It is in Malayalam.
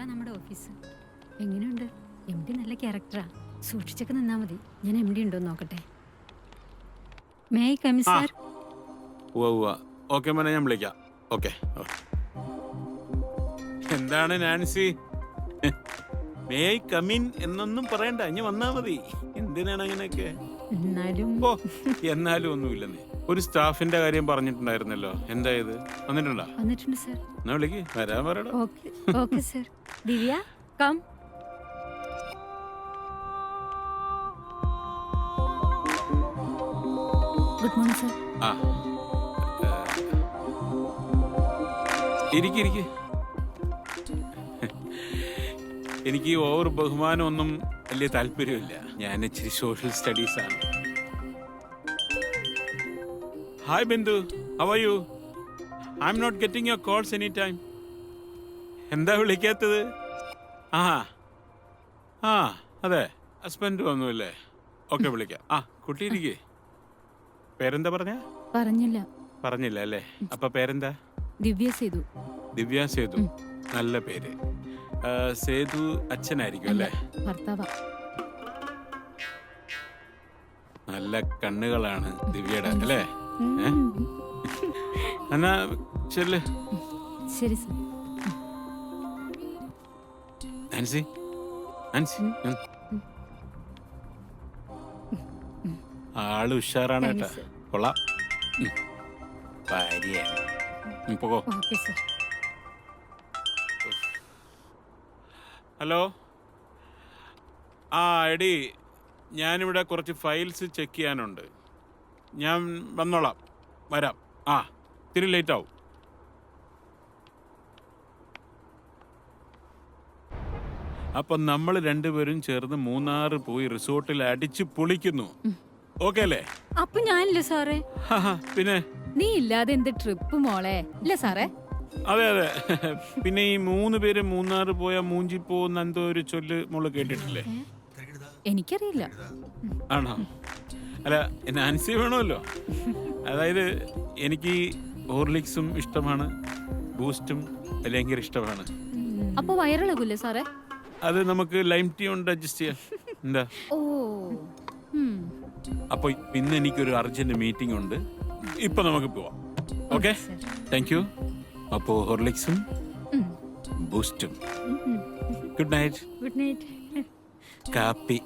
ഇതാ നമ്മുടെ ഓഫീസ്. എങ്ങനെയുണ്ട്? എം ഡി നല്ല ക്യാരക്ടറാ. സൂക്ഷിച്ചൊക്കെ നിന്നാ മതി. ഞാൻ എം ഡി ഉണ്ടോ നോക്കട്ടെ. മേ ഐ കമി ആ. സാർ ഓക്കെ മോനെ ഞാൻ വിളിക്കാം. ഓക്കെ എന്താണ് നാൻസി? മേ ഐ കമിൻ എന്നൊന്നും പറയണ്ട. ഇനി വന്നാ മതി. എന്തിനാണ് അങ്ങനെയൊക്കെ? എന്നാലും. ഓ എന്നാലും ഒന്നുമില്ലെന്നേ ഒരു സ്റ്റാഫിന്റെ കാര്യം പറഞ്ഞിട്ടുണ്ടായിരുന്നല്ലോ. എന്തായത് വന്നിട്ടുണ്ടോ? വന്നിട്ടുണ്ട് സർ. എന്നാ വിളിക്ക്. വരാൻ പറയടോ. Okay okay sir. Divya come. Good morning sir. ആ ഇരിക്ക് ഇരിക്ക്. എനിക്ക് ഓവർ ബഹുമാനം ബഹുമാനമൊന്നും വലിയ താല്പര്യമില്ല. ഞാൻ ഇച്ചിരി സോഷ്യൽ സ്റ്റഡീസ് ആണ്. Hi Bindu how you I am not getting your calls any time എന്താ വിളിക്കാത്തത്? ആ ആ അതെ. ഹസ്ബൻഡ് വന്നുല്ലേ? ഓക്കെ വിളിക്കാം. ആ കുട്ടി ഇരിക്കേ. പേരെന്താ പറഞ്ഞ? പറഞ്ഞില്ല. പറഞ്ഞില്ല അല്ലേ? അപ്പൊ പേരെന്താ? ദിവ്യ സേതു. ദിവ്യ സേതു. നല്ല പേര്. ആ, സേതു അച്ഛനായിരിക്കും അല്ലേ? ഭർത്താവ. നല്ല കണ്ണുകളാണ് ദിവ്യയുടെ അല്ലേ? ഏ? എന്നാ ചെല്ല്. ശരി സാർ. നാൻസി നാൻസി ഉം. ആൾ ഉഷാറാണ് കേട്ടാ. കൊള്ളാം. ഉം. ഭാര്യയാണ്. ഉം, പോകോ. Okay sir. ഹലോ? ആ എടി ഞാനിവിടെ കുറച്ച് ഫയൽസ് ചെക്ക് ചെയ്യാനുണ്ട്. ഞാൻ വന്നോളാം. വരാം. ആ ഇത്തിരി ലേറ്റ് ആവും. അപ്പം നമ്മൾ രണ്ടുപേരും ചേർന്ന് മൂന്നാറ് പോയി റിസോർട്ടിൽ അടിച്ച് പൊളിക്കുന്നു. ഓക്കെ അല്ലേ? അപ്പൊ ഞാനില്ല സാറേ. പിന്നെ? നീ ഇല്ലാതെ എന്ത് ട്രിപ്പ് മോളെ? ഇല്ല സാറേ. അതെ അതെ. പിന്നെ ഈ മൂന്ന് പേര് മൂന്നാർ പോയ മൂഞ്ചി പോകുന്ന എന്തോ ഒരു ചൊല്ല് മോൾ കേട്ടിട്ടില്ലേ? എനിക്കറിയില്ല. ആണോ? അല്ല എന്നെ അനുസരി വേണമല്ലോ. അതായത് എനിക്ക് ഹോർലിക്സും ഇഷ്ടമാണ് ബൂസ്റ്റും ഭയങ്കര ഇഷ്ടമാണ്. അപ്പൊ വയറിളകൂല്ലേ സാറേ? അത് നമുക്ക് ലൈം ടീ കൊണ്ട് അഡ്ജസ്റ്റ് ചെയ്യാം. എന്താ? ഓ. അപ്പൊ ഇന്ന് എനിക്കൊരു അർജന്റ് മീറ്റിംഗ് ഉണ്ട്. ഇപ്പൊ നമുക്ക് പോവാം. ഓക്കെ. Thank you. അപ്പോ ഹോർലിക്സും. ബൂസ്റ്റും. Good night. Good night. കാപ്പി.